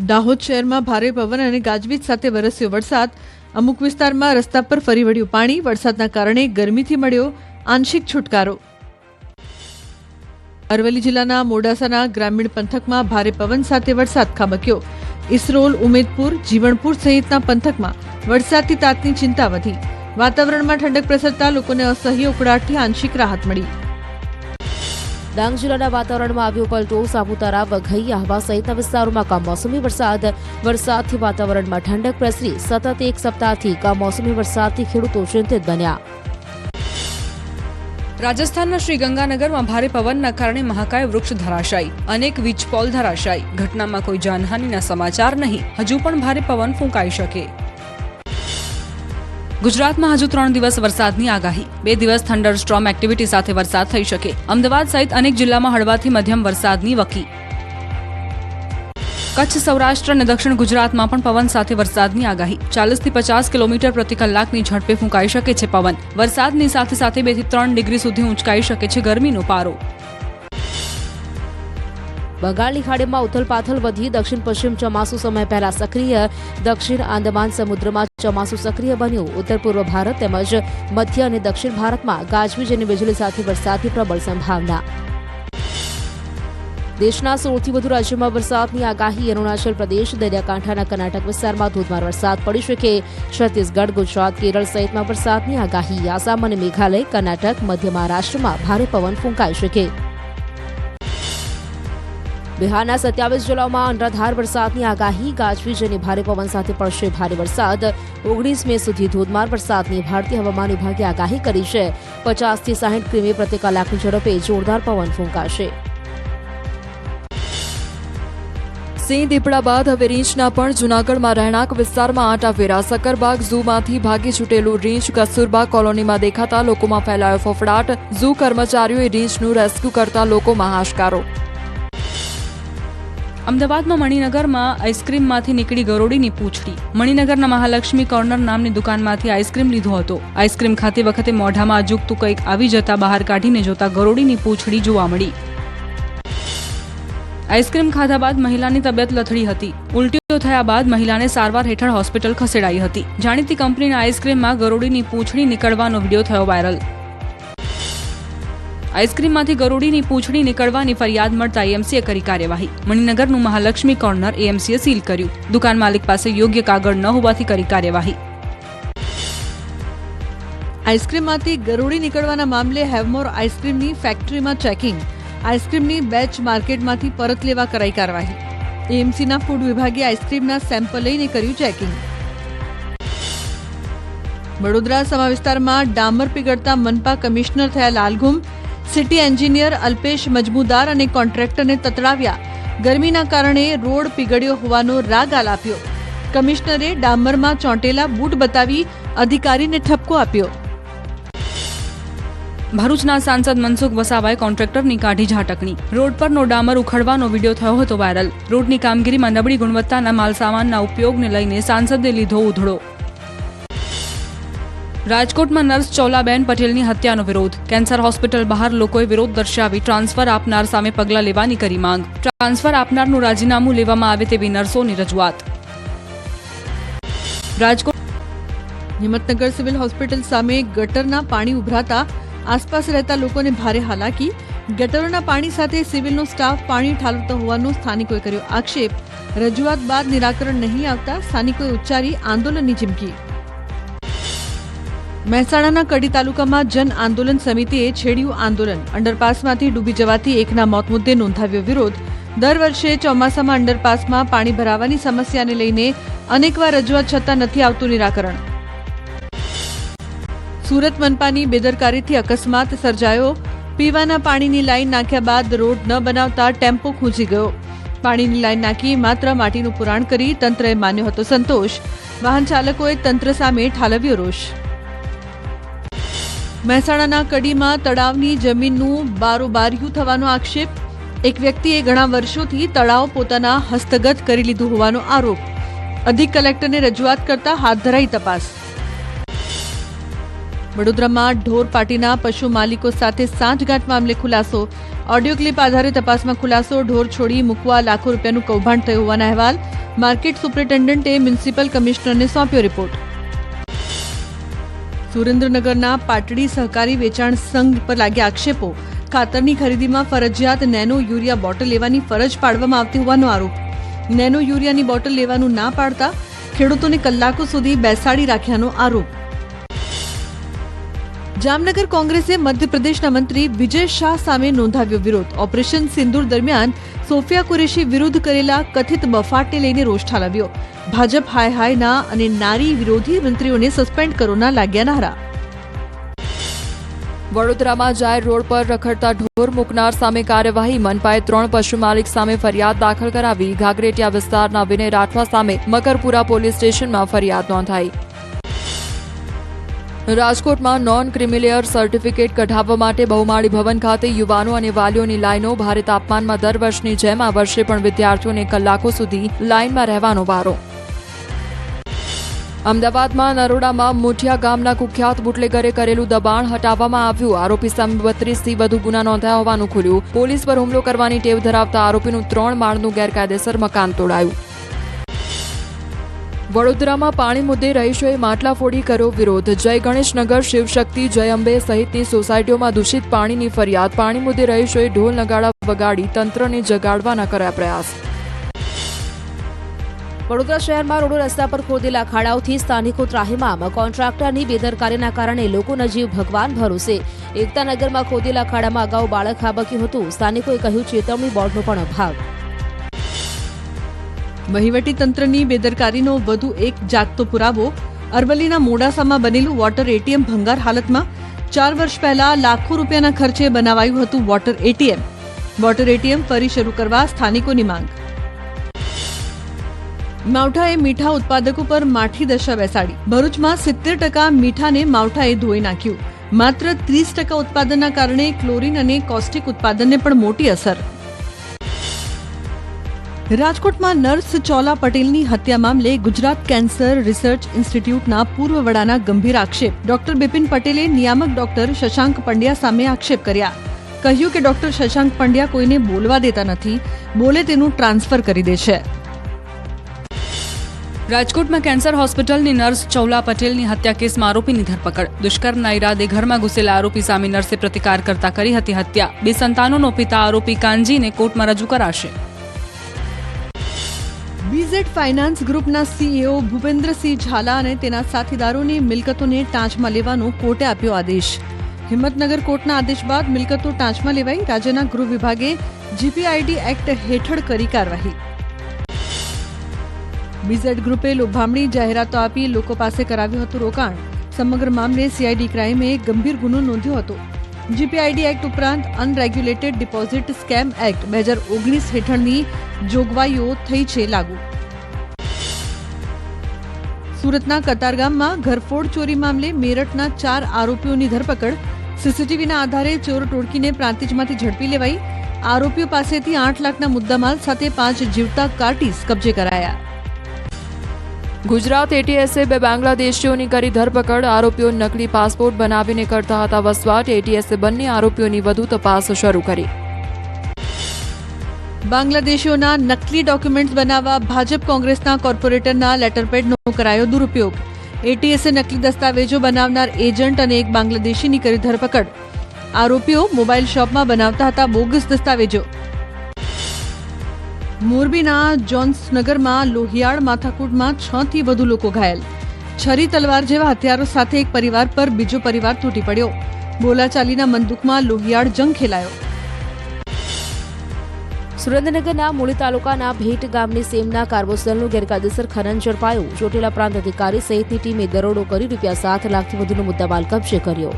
દાહોદ શહેરમાં ભારે પવન અને ગાજવીજ સાથે વરસ્યો વરસાદ. અમુક વિસ્તારમાં રસ્તા પર ફરી વળ્યું પાણી. વરસાદના કારણે ગરમીથી મળ્યો આંશિક છુટકારો. અરવલ્લી જિલ્લાના મોડાસાના ગ્રામીણ પંથકમાં ભારે પવન સાથે વરસાદ ખાબક્યો. ઇસરોલ, ઉમેદપુર, જીવણપુર સહિતના પંથકમાં વરસાદથી તાતની ચિંતા વધી. વાતાવરણમાં ઠંડક પ્રસરતા લોકોને અસહ્ય ઉકળાટથી આંશિક રાહત મળી. ડાંગ જિલ્લાના વાતાવરણમાં આવ્યો પલટો, સાપુતારા, વઘઈ, આહવા સહિતના વિસ્તારોમાં કમોસમી વરસાદ. વરસાદથી વાતાવરણમાં ઠંડક પ્રસરી. સતત એક સપ્તાહથી કમોસમી વરસાદથી ખેડૂતો ચિંતિત બન્યા. રાજસ્થાનના શ્રી ગંગાનગરમાં ભારે પવનના કારણે મહાકાય વૃક્ષ ધરાશાયી. અનેક વીજપોલ ધરાશાયી. ઘટનામાં કોઈ જાનહાનિના સમાચાર નહીં. હજુ પણ ભારે પવન ફૂંકાઈ શકે. ગુજરાતમાં હજુ ત્રણ દિવસ વરસાદની આગાહી. બે દિવસ થંડર સ્ટ્રોમ એક્ટિવિટી સાથે વરસાદ થઈ શકે. અમદાવાદ સહિત અનેક જિલ્લામાં હળવાથી મધ્યમ વરસાદની વકી. કચ્છ, સૌરાષ્ટ્ર અને દક્ષિણ ગુજરાતમાં પણ પવન સાથે વરસાદની આગાહી. ચાલીસથી પચાસ કિલોમીટર પ્રતિ કલાકની ઝડપે ફૂંકાઈ શકે છે પવન. વરસાદની સાથે સાથે બેથી ત્રણ ડિગ્રી સુધી ઊંચકાઈ શકે છે ગરમીનો પારો. બંગાળની ખાડીમાં ઉથલપાથલ વધી દક્ષિણ પશ્ચિમ ચોમાસુ સમય પહેલા સક્રિય, દક્ષિણ આંદમાન સમુદ્રમાં ચોમાસું સક્રિય બન્યું. ઉત્તર પૂર્વ ભારત તેમજ મધ્ય અને દક્ષિણ ભારતમાં ગાજવીજ અને વીજળી સાથે વરસાદની પ્રબળ સંભાવના. દેશના સૌથી વધુ રાજ્યોમાં વરસાદની આગાહી. અરુણાચલ પ્રદેશ, દરિયાકાંઠાના કર્ણાટક વિસ્તારમાં ધોધમાર વરસાદ પડી શકે. છત્તીસગઢ, ગુજરાત, કેરળ સહિતમાં વરસાદની આગાહી. આસામ અને મેઘાલય, કર્ણાટક, મધ્ય મહારાષ્ટ્રમાં ભારે પવન ફૂંકાઈ શકે. બિહારના સત્યાવીસ જિલ્લાઓમાં અનરાધાર વરસાદની આગાહી. ગાજવીજ અને ભારે પવન સાથે પડશે ભારે વરસાદ. ઓગણીસ મે સુધી ધોધમાર વરસાદની ભારતીય હવામાન વિભાગે આગાહી કરી છે. પચાસથી સાહીઠ કિમી પ્રતિ કલાકની ઝડપે જોરદાર પવન ફૂંકાશે. સિંહ દીપડા બાદ હવે રીંછના પણ જૂનાગઢમાં રહેણાંક વિસ્તારમાં આટા આંટાફેરા સકરબાગ ઝૂમાંથી ભાગી છૂટેલું રીંછ કસ્તુરબા કોલોનીમાં દેખાતા લોકોમાં ફેલાયો ફફડાટ. ઝૂ કર્મચારીઓએ રીંછનું રેસ્ક્યુ કરતા લોકોમાં હાશકારો. અમદાવાદમાં મણિનગરમાં આઈસ્ક્રીમમાંથી નીકળી ગરોડીની પૂંછડી. મણિનગરના મહાલક્ષ્મી કોર્નર નામની દુકાનમાંથી આઈસ્ક્રીમ લીધો હતો. આઈસ્ક્રીમ ખાતી વખતે મોઢામાં અજુકતું કંઈક આવી જતા બહાર કાઢીને જોતા ગરોડીની પૂંછડી જોવા મળી. આઈસ્ક્રીમ ખાધા બાદ મહિલાની તબિયત લથડી હતી. ઉલટીઓ થયા બાદ મહિલાને સારવાર હેઠળ હોસ્પિટલ ખસેડાઈ હતી. જાણીતી કંપનીના આઈસ્ક્રીમમાં ગરોડીની પૂંછડી નીકળવાનો વીડિયો થયો વાયરલ. આઈસ્ક્રીમમાંથી ગરોડીની પૂંછડી નીકળવાની ફરિયાદ મળતા એએમસીએ કરી કાર્યવાહી. મણિનગરનું મહાલક્ષ્મી કોર્નર એએમસીએ સીલ કર્યું. દુકાન માલિક પાસે યોગ્ય કાગળ ન હોવાથી કરી કાર્યવાહી. આઈસ્ક્રીમમાંથી ગરોડી નીકળવાના મામલે હેવમોર આઈસ્ક્રીમની ફેક્ટરીમાં ચેકિંગ. આઈસ્ક્રીમની બેચ માર્કેટમાંથી પરત લેવા કરાઈ કાર્યવાહી. એએમસીના ફૂડ વિભાગે આઈસ્ક્રીમના સેમ્પલ લઈને કર્યું ચેકિંગ. વડોદરા સમા વિસ્તારમાં ડામર પીગળતા મનપા કમિશનર થયા લાલઘુમ. સિટી એન્જિનિયર અલ્પેશ મજમુદાર અને કોન્ટ્રાક્ટરને તતડાવ્યા. ગરમીના કારણે રોડ પીગળ્યો હોવાનો રાગ આલાપ્યો. કમિશનરે ડામરમાં ચોંટેલા બૂટ બતાવી અધિકારીને ઠપકો આપ્યો. ભરૂચના સાંસદ મનસુખ વસાવાએ કોન્ટ્રાક્ટરની કાઢી ઝાટકણી. રોડ પરનો ડામર ઉખડવાનો વીડિયો થયો હતો વાયરલ. રોડની કામગીરીમાં નબળી ગુણવત્તાના માલસામાનના ઉપયોગને લઈને સાંસદે લીધો ઉધડો. રાજકોટમાં નર્સ ચોલાબેન પટેલની હત્યાનો વિરોધ. કેન્સર હોસ્પિટલ બહાર લોકોએ વિરોધ દર્શાવી ટ્રાન્સફર આપનાર સામે પગલાં લેવાની કરી માંગ. ટ્રાન્સફર આપનારનું રાજીનામું લેવામાં આવે તેવી નર્સોની રજૂઆત. રાજકોટ હિંમતનગર સિવિલ હોસ્પિટલ સામે ગટરના પાણી ઉભરાતા આસપાસ રહેતા લોકોને ભારે હાલાકી. ગટરોના પાણી સાથે સિવિલનો સ્ટાફ પાણી ઠાલવતો હોવાનો સ્થાનિકોએ કર્યો આક્ષેપ. રજૂઆત બાદ નિરાકરણ નહીં આવતા સ્થાનિકોએ ઉચ્ચારી આંદોલનની ચીમકી. મહેસાણાના કડી તાલુકામાં જન આંદોલન સમિતિએ છેડ્યું આંદોલન. અંડરપાસમાંથી ડૂબી જવાથી એકના મોત મુદ્દે નોંધાવ્યો વિરોધ. દર વર્ષે ચોમાસામાં અંડરપાસમાં પાણી ભરાવાની સમસ્યાને લઈને અનેકવાર રજૂઆત છતાં નથી આવતું નિરાકરણ. સુરત મનપાની બેદરકારીથી અકસ્માત સર્જાયો. પીવાના પાણીની લાઈન નાખ્યા બાદ રોડ ન બનાવતા ટેમ્પો ખૂંચી ગયો. પાણીની લાઈન નાખી માત્ર માટીનું પુરાણ કરી તંત્રએ માન્યો હતો સંતોષ. વાહન ચાલકોએ તંત્ર સામે ઠાલવ્યો રોષ. મહેસાણાના કડીમાં તળાવની જમીનનું બારોબાર્યું થવાનો આક્ષેપ. એક વ્યક્તિએ ઘણા વર્ષોથી તળાવ પોતાના હસ્તગત કરી લીધું હોવાનો આરોપ. અધિક કલેક્ટરને રજૂઆત કરતા હાથ ધરાઈ તપાસ. વડોદરામાં ઢોર પાટીના પશુ માલિકો સાથે સાંઠગાંઠ મામલે ખુલાસો. ઓડિયો ક્લિપ આધારે તપાસમાં ખુલાસો. ઢોર છોડી મૂકવા લાખો રૂપિયાનું કૌભાંડ થયું હોવાના અહેવાલ. માર્કેટ સુપ્રિન્ટેન્ડન્ટે મ્યુનિસિપલ કમિશનરને સોંપ્યો રિપોર્ટ. સુરેન્દ્રનગરના પાટડી સહકારી વેચાણ સંઘ પર લાગ્યા આક્ષેપો. ખાતરની ખરીદીમાં ફરજિયાત નેનો યુરિયા બોટલ લેવાની ફરજ પાડવામાં આવતી હોવાનો આરોપ. નેનો યુરિયાની બોટલ લેવાનું ના પાડતા ખેડૂતોને કલાકો સુધી બેસાડી રાખ્યાનો આરોપ. જામનગર કોંગ્રેસે મધ્યપ્રદેશના મંત્રી વિજય શાહ સામે નોંધાવ્યો વિરોધ. ઓપરેશન સિંદૂર દરમિયાન સોફિયા કુરેશી વિરુદ્ધ કરેલા કથિત બફાટને લઈને રોષ ઠાલવ્યો. ભાજપ હાય હાયના અને નારી વિરોધી મંત્રીઓને સસ્પેન્ડ કરોના લાગ્યા નારા. વડોદરામાં જાહેર રોડ પર રખડતા ઢોર મૂકનાર સામે કાર્યવાહી. મનપાએ ત્રણ પશુ માલિક સામે ફરિયાદ દાખલ કરાવી. ઘાઘરેટિયા વિસ્તારના વિનય રાઠવા સામે મકરપુરા પોલીસ સ્ટેશનમાં ફરિયાદ નોંધાઈ. રાજકોટમાં નોન ક્રિમિલેયર સર્ટિફિકેટ કઢાવવા માટે બહુમાળી ભવન ખાતે યુવાનો અને વાલીઓની લાઈનો ભારે તાપમાનમાં દર વર્ષની જેમ આ વર્ષે પણ વિદ્યાર્થીઓને કલાકો સુધી લાઇનમાં રહેવાનો વારો. અમદાવાદમાં નરોડામાં મુઠિયા ગામના કુખ્યાત બુટલેગરે કરેલું દબાણ હટાવવામાં આવ્યું. આરોપી સામે બત્રીસથી વધુ ગુના નોંધાયા હોવાનું ખુલ્યું. પોલીસ પર હુમલો કરવાની ટેવ ધરાવતા આરોપીનું ત્રણ માળનું ગેરકાયદેસર મકાન તોડાયું. વડોદરામાં પાણી મુદ્દે રહીશોએ માટલા ફોડી કર્યો વિરોધ. જય ગણેશનગર, શિવશક્તિ, જય અંબે સહિતની સોસાયટીઓમાં દૂષિત પાણીની ફરિયાદ. પાણી મુદ્દે રહીશોએ ઢોલ નગાડા વગાડી તંત્રને જગાડવાના કર્યા પ્રયાસ. વડોદરા શહેરમાં રોડો રસ્તા પર ખોદેલા ખાડાઓથી સ્થાનિકો ત્રાહિમામ. કોન્ટ્રાક્ટરની બેદરકારીના કારણે લોકોના જીવ ભગવાન ભરોસે. એકતાનગરમાં ખોદેલા ખાડામાં અગાઉ બાળક ખાબક્યું હતું. સ્થાનિકોએ કહ્યું, ચેતવણી બોર્ડનો પણ અભાવ. વહીવટી તંત્રની બેદરકારીનો વધુ એક જાગતો પુરાવો. અરવલ્લીના મોડાસામાં બનેલું વોટર એટીએમ ભંગાર હાલતમાં ચાર વર્ષ પહેલા લાખો રૂપિયાના ખર્ચે બનાવાયું હતું વોટર એટીએમ. વોટર એટીએમ ફરી શરૂ કરવા સ્થાનિકોની માંગ. માવઠાએ મીઠા ઉત્પાદકો પર માઠી દશા બેસાડી. ભરૂચમાં સિત્તેર ટકા મીઠાને માવઠાએ ધોઈ નાખ્યું. માત્ર ત્રીસ ટકા ઉત્પાદનના કારણે ક્લોરીન અને કોસ્ટિક ઉત્પાદનને પણ મોટી અસર. રાજકોટમાં નર્સ ચોલા પટેલની હત્યા મામલે ગુજરાત કેન્સર રિસર્ચ ઇન્સ્ટિટ્યૂટના પૂર્વ વડાના ગંભીર આક્ષેપ. ડોક્ટર બિપિન પટેલે નિયામક ડોક્ટર શશાંક પંડ્યા સામે આક્ષેપ કર્યા. કહ્યું કે ડોક્ટર શશાંક પંડ્યા કોઈને બોલવા દેતા નથી, બોલે તેનું ટ્રાન્સફર કરી દે છે. રાજકોટમાં કેન્સર હોસ્પિટલની નર્સ ચૌલા પટેલની હત્યા કેસમાં આરોપીની ધરપકડ. દુષ્કર્મના ઈરાદે ઘરમાં ઘૂસેલા આરોપી સામે નર્સે પ્રતિકાર કરતા કરી હતી હત્યા. બે સંતાનોનો પિતા આરોપી કાનજીને કોર્ટમાં રજૂ કરાશે. બીઝેડ ફાઇનાન્સ ગ્રુપના સીઈઓ ભૂપેન્દ્રસિંહ ઝાલા અને તેના સાથીદારોની મિલકતોને ટાંચમાં લેવાનો કોર્ટે આપ્યો આદેશ. હિંમતનગર કોર્ટના આદેશ બાદ મિલકતો ટાંચમાં લેવાઈ રાજ્યના ગૃહ વિભાગે જીપીઆઈડી એક્ટ હેઠળ કરી કાર્યવાહી. બીઝેડ ગ્રુપે લોભામણી જાહેરાતો આપી લોકો પાસે કરાવ્યું હતું રોકાણ. સમગ્ર મામલે સીઆઈડી ક્રાઇમે ગંભીર ગુનો નોંધ્યો હતો. જીપીઆઈડી એક્ટ ઉપરાંત અનરેગ્યુલેટેડ ડિપોઝિટ સ્કેમ એક્ટ બે હજાર ઓગણીસ હેઠળની જોગવાઈઓ થઈ છે લાગુ. સુરતના કતારગામમાં ઘરફોડ ચોરી મામલે મેરઠના ચાર આરોપીઓની ધરપકડ. સીસીટીવીના આધારે ચોર ટોળકીને પ્રાંતિજમાંથી ઝડપી લેવાઈ. આરોપીઓ પાસેથી આઠ લાખના મુદ્દામાલ સાથે પાંચ જીવતા કાર્ટીસ કબજે કરાયા. ગુજરાત એટીએસે બે બાંગ્લાદેશીઓની કરી ધરપકડ. આરોપીઓ નકલી પાસપોર્ટ બનાવીને કરતા હતા વસવાટ. એટીએસે બંને આરોપીઓની વધુ તપાસ શરૂ કરી. બાંગ્લાદેશીઓના નકલી ડોક્યુમેન્ટ્સ બનાવવા ભાજપ કોંગ્રેસના કોર્પોરેટરના લેટરપેડનો કરાયો દુરુપયોગ. એટીએસે નકલી દસ્તાવેજો બનાવનાર એજન્ટ અને એક બાંગ્લાદેશીની કરી ધરપકડ. આરોપીઓ મોબાઈલ શોપમાં બનાવતા હતા બોગસ દસ્તાવેજો. મોરબીના જોન્સનગરમાં લોહિયાળ માથાકૂટમાં છ થી વધુ લોકો ઘાયલ. છરી તલવાર જેવા હથિયારો સાથે એક પરિવાર પર બીજો પરિવાર તૂટી પડ્યો. બોલાચાલીના મંદુકમાં લોહિયાળ જંગ ખેલાયો. સુરેન્દ્રનગરના મૂળી તાલુકાના ભેટ ગામની સેમના કાર્બોસેલનું ગેરકાયદેસર ખનન ઝડપાયું. ચોટીલા પ્રાંત અધિકારી સહિતની ટીમે દરોડો કરી રૂપિયા સાત લાખથી વધુનો મુદ્દામાલ કબજે કર્યો.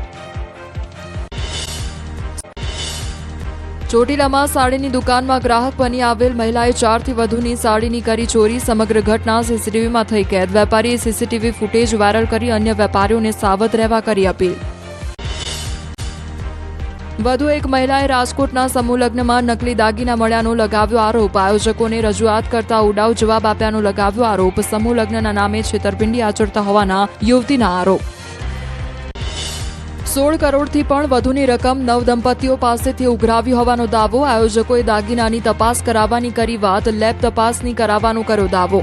ચોટીલામાં સાડીની દુકાનમાં ગ્રાહક બની આવેલ મહિલાએ ચારથી વધુની સાડીની કરી ચોરી, સમગ્ર ઘટના સીસીટીવીમાં થઈ. કેદ વેપારીએ સીસીટીવી ફૂટેજ વાયરલ કરી અન્ય વેપારીઓને સાવધ રહેવા કરી અપીલ. વધુ એક મહિલાએ રાજકોટના સમૂહ લગ્નમાં નકલી દાગીના મળ્યાનો લગાવ્યો આરોપ. આયોજકોને રજૂઆત કરતા ઉડાવ જવાબ આપ્યાનો લગાવ્યો આરોપ. સમૂહ લગ્નના નામે છેતરપિંડી આચરતા હોવાના યુવતીના આરોપ. સોળ કરોડથી પણ વધુની રકમ નવ દંપતીઓ પાસેથી ઉઘરાવી હોવાનો દાવો. આયોજકોએ દાગીનાની તપાસ કરાવવાની કરી વાત. લેબ તપાસની કરાવવાનો કર્યો દાવો.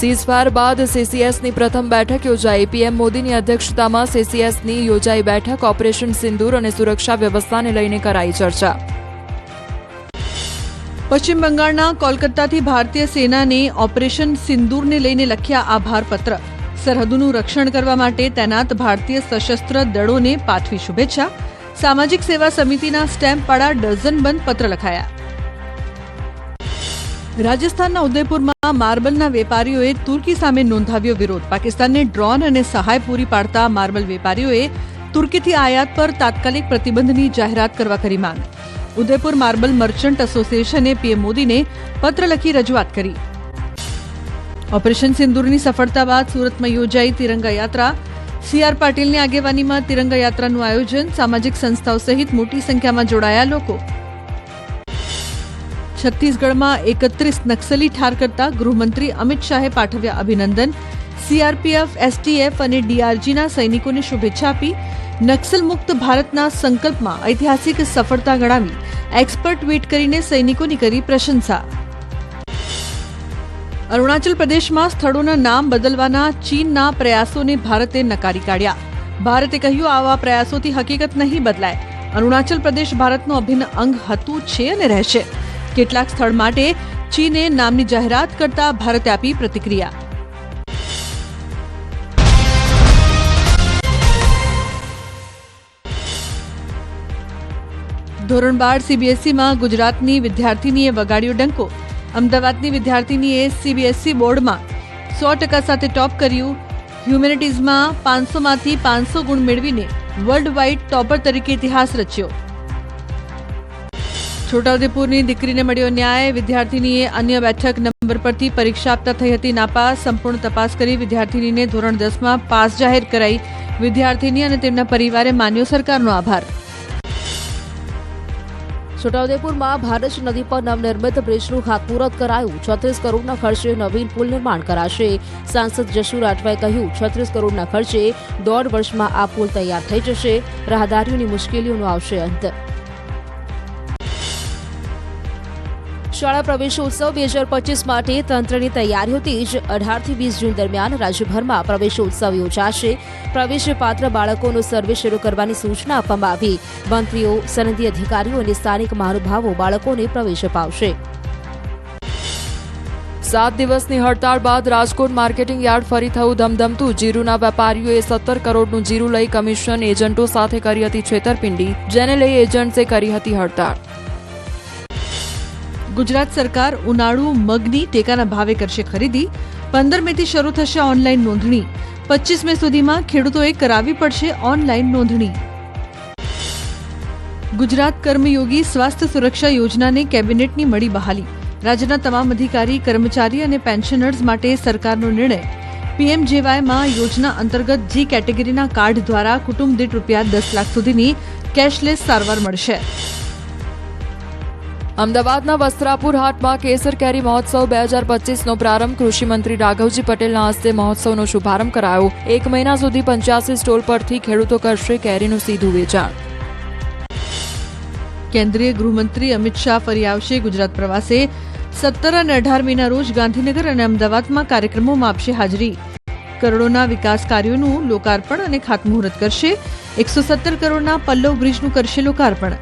સીઝફાયર બાદ સીસીએસની પ્રથમ બેઠક યોજાઈ. પીએમ મોદીની અધ્યક્ષતામાં સીસીએસની યોજાઈ બેઠક ઓપરેશન સિંદૂર અને સુરક્ષા વ્યવસ્થાને લઈને કરાઈ ચર્ચા. પશ્ચિમ બંગાળના કોલકાતાથી ભારતીય સેનાને ઓપરેશન સિંદૂરને લઈને લખ્યા આભાર પત્ર સરહદોનું રક્ષણ કરવા માટે તૈનાત ભારતીય સશસ્ત્ર દળોને પાઠવી શુભેચ્છા. સામાજિક સેવા સમિતિના સ્ટેમ્પવાળા ડઝનબંધ પત્ર લખાયા. રાજસ્થાનના ઉદયપુરમાં માર્બલના વેપારીઓએ તુર્કી સામે નોંધાવ્યો વિરોધ. પાકિસ્તાનને ડ્રોન અને સહાય પૂરી પાડતા માર્બલ વેપારીઓએ તુર્કીથી આયાત પર તાત્કાલિક પ્રતિબંધની જાહેરાત કરવા કરી માંગ. ઉદયપુર માર્બલ મર્ચન્ટ એસોસિએશને પીએમ મોદીને પત્ર લખી રજૂઆત કરી. ઓપરેશન સિંદૂરની સફળતા બાદ સુરતમાં યોજાઈ તિરંગા યાત્રા. સીઆર પાટીલની આગેવાનીમાં તિરંગા યાત્રાનું આયોજન સામાજિક સંસ્થાઓ સહિત મોટી સંખ્યામાં જોડાયા લોકો. છત્તીસગઢમાં એકત્રીસ નક્સલી ઠાર કરતા ગૃહમંત્રી અમિત શાહે પાઠવ્યા અભિનંદન. સીઆરપીએફ, એસટીએફ અને ડીઆરજીના સૈનિકોને શુભેચ્છા આપી નક્સલ મુક્ત ભારતના સંકલ્પમાં ઐતિહાસિક સફળતા ગણાવી. એક્સપર્ટ ટ્વીટ કરીને સૈનિકોની કરી પ્રશંસા. અરુણાચલ પ્રદેશમાં સ્થળોના નામ બદલવાના ચીનના પ્રયાસોને ભારતે નકારી કાઢ્યા. ભારતે કહ્યું, આવા પ્રયાસોથી હકીકત નહીં બદલાય. અરુણાચલ પ્રદેશ ભારતનું અભિન્ન અંગ હતું, છે અને રહેશે. કેટલાક સ્થળ માટે ચીને નામની જાહેરાત કરતા ભારતે આપી પ્રતિક્રિયા. ધોરણ બાર સીબીએસઈમાં ગુજરાતની વિદ્યાર્થીનીએ વગાડ્યો ડંકો. અમદાવાદની વિદ્યાર્થીનીએ સીબીએસઈ બોર્ડમાં સો ટકા સાથે ટોપ કર્યું. હ્યુમેનિટીઝમાં પાંચસોમાંથી પાંચસો ગુણ મેળવીને વર્લ્ડ વાઇડ ટોપર તરીકે ઇતિહાસ રચ્યો. છોટાઉદેપુરની દીકરીને મળ્યો ન્યાય. વિદ્યાર્થીનીએ અન્ય બેઠક નંબર પરથી પરીક્ષા આપતા થઈ હતી. નાપાસ. સંપૂર્ણ તપાસ કરી વિદ્યાર્થીનીને ધોરણ દસમાં પાસ જાહેર કરાઈ. વિદ્યાર્થીની અને તેમના પરિવારે માન્યો સરકારનો આભાર. છોટાઉદેપુરમાં ભારત નદી પર નવનિર્મિત બ્રિજનું ખાતમુહૂર્ત કરાયું. છત્રીસ કરોડના ખર્ચે નવીન પુલ નિર્માણ કરાશે. સાંસદ જશુ રાઠવાએ કહ્યું, છત્રીસ કરોડના ખર્ચે દોઢ વર્ષમાં આ પુલ તૈયાર થઈ જશે. રાહદારીઓની મુશ્કેલીઓનો આવશે અંત. શાળા પ્રવેશોત્સવ બે હજાર પચીસ માટે તંત્રની તૈયારીઓથી જ અઢારથી વીસ જૂન દરમિયાન રાજ્યભરમાં પ્રવેશોત્સવ યોજાશે. પ્રવેશ પાત્ર બાળકોનો સર્વે શરૂ કરવાની સૂચના આપવામાં આવી. મંત્રીઓ, સનદી અધિકારીઓ અને સ્થાનિક મહાનુભાવો બાળકોને પ્રવેશ અપાવશે. સાત દિવસની હડતાળ બાદ રાજકોટ માર્કેટિંગ યાર્ડ ફરી થયું ધમધમતું. જીરુના વેપારીઓએ સત્તર કરોડનું જીરું લઈ કમિશન એજન્ટો સાથે કરી હતી છેતરપિંડી, જેને લઈ એજન્ટ્સે કરી હતી હડતાળ. ગુજરાત સરકાર ઉનાળુ, મગની ટેકાના ભાવે કરશે ખરીદી. પંદર મેથી શરૂ થશે ઓનલાઈન નોંધણી. પચીસ મે સુધીમાં ખેડૂતોએ કરાવવી પડશે ઓનલાઈન નોંધણી. ગુજરાત કર્મયોગી સ્વાસ્થ્ય સુરક્ષા યોજનાને કેબિનેટની મળી બહાલી. રાજ્યના તમામ અધિકારી, કર્મચારી અને પેન્શનર્સ માટે સરકારનો નિર્ણય. પીએમજેવાયમાં યોજના અંતર્ગત જી કેટેગરીના કાર્ડ દ્વારા કુટુંબ દીઠ રૂપિયા દસ લાખ સુધીની કેશલેસ સારવાર મળશે. અમદાવાદના વસ્ત્રાપુર હાટમાં કેસર કેરી મહોત્સવ બે હજાર પચીસનો પ્રારંભ. કૃષિમંત્રી રાઘવજી પટેલના હસ્તે મહોત્સવનો શુભારંભ કરાયો. એક મહિના સુધી પંચ્યાસી સ્ટોલ પરથી ખેડૂતો કરશે કેરીનું સીધું વેચાણ. કેન્દ્રીય ગૃહમંત્રી અમિત શાહ ફરી આવશે ગુજરાત પ્રવાસે. સત્તર અને અઢાર મેના રોજ ગાંધીનગર અને અમદાવાદમાં કાર્યક્રમોમાં આપશે હાજરી. કરોડોના વિકાસ કાર્યોનું લોકાર્પણ અને ખાતમુહૂર્ત કરશે. એકસો સત્તર કરોડના પલ્લવ બ્રિજનું કરશે લોકાર્પણ.